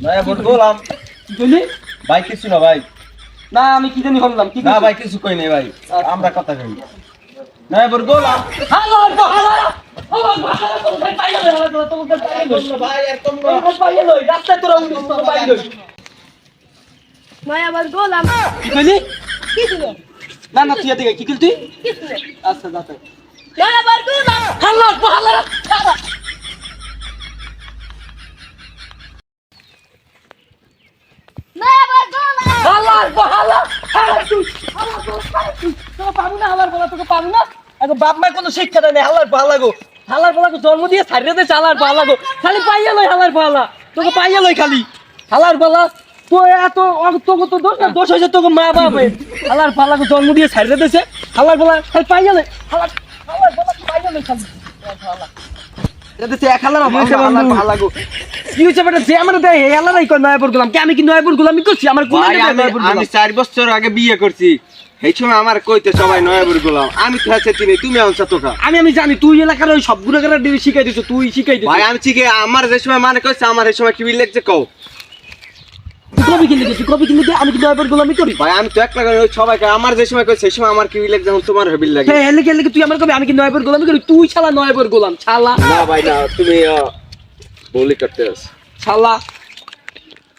নয়াপুর গোলাম কি কইলি? ভাই কিছু না ভাই। না আমি কি জানি শুনলাম কি না? ভাই কিছু কই নাই ভাই। আমরা কথা কই। নয়াপুর গোলাম হালো হালো হালো। হালো তোমাকে পাইয়া লই হালো তোমাকে পাইয়া লই ভাই একদম তোমাকে পাইয়া লই রাস্তায় তোরা উঠে তোমাকে পাইয়া লই নয় আবার গোলাম কি কইলি কি ছিল না না তুই এদিকে কি কইলি তুই কি ছিল আচ্ছা যাতে নয় আবার গোলাম হালো হালো হালো নয় আবার গোলাম পাবো না, হালার বলা তোকে পাবো না। বাপ মা কোনো শিক্ষা দেয় হালার ভালা গো। হালার গো, জন্ম দিয়ে ছাড়িয়ে দে হালার ভালা গো। খালি পাইয়া লই হালার ভালা তোকে পাইয়া লই খালি। হালার ভালা তো এত তোকে তো দোষ না, দোষ হয়েছে তোকে মা বাপে হালার ভালা জন্ম দিয়ে ছাড়িয়ে দিয়েছে হালার খালি পাইয়া লই হালার হালার ভালা পাইয়া লই খালি। এক হালার হালার ভালা গো। কি হয়েছে বেটা যে আমার দেয় এই হালারাই কই নয়াপুর গোলাম কে আমি কি নয়াপুর গোলামি? করছি আমার কোন ভাই আমি আমি চার বছর আগে বিয়ে করছি। এই সময় আমার কইতে সবাই নয়াপুর গোলাম। আমি তো আছে চিনি তুমি তোকা। আমি আমি জানি তুই এলাকার ওই সব গুণাগার ডিবি শিখাই দিছ তুই শিখাই দিছ। ভাই আমি চিকে আমার যে সময় মানে কইছে আমার এই সময় কি বিল লাগছে কও? কবি কিনতে কবি কিনতে আমি কি নয়বার গোলামি করি? ভাই আমি তো একলা করে সবাইকে আমার যে সময় কইছে সেই সময় আমার কি বিল লাগছে এখন তোমার বিল লাগে। হ্যাঁ হেলে গেলে তুই আমার কবি? আমি কি নয়বার গোলামি করি? তুই শালা গোলাম শালা। না ভাই না তুমি বলি করতে আছো। শালা।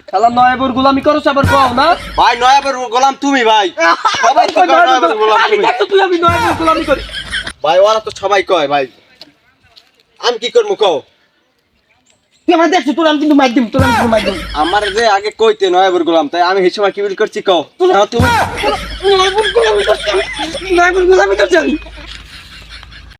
শালা নয়বার গোলামি করছ আবার কও না? ভাই নয়াপুর গোলাম তুমি ভাই। সবাই তো কয় নয়াপুর গোলাম আমি তুমি। দেখতো তুই আমি নয়বার গোলামি করি? ভাই ওরা তো সবাই কয় ভাই। আমি কি করব কও? তুই আমার দেখছিস তোর আমি কিন্তু মাইক দিম তোর আমি কিন্তু মাইক দিম। আমার যে আগে কইতে নয়াপুর গোলাম তাই আমি সময় কি বিল করছি কও? না, তুমি নয়বার গোলামি করছি নয়বার গোলামি করছি আমি।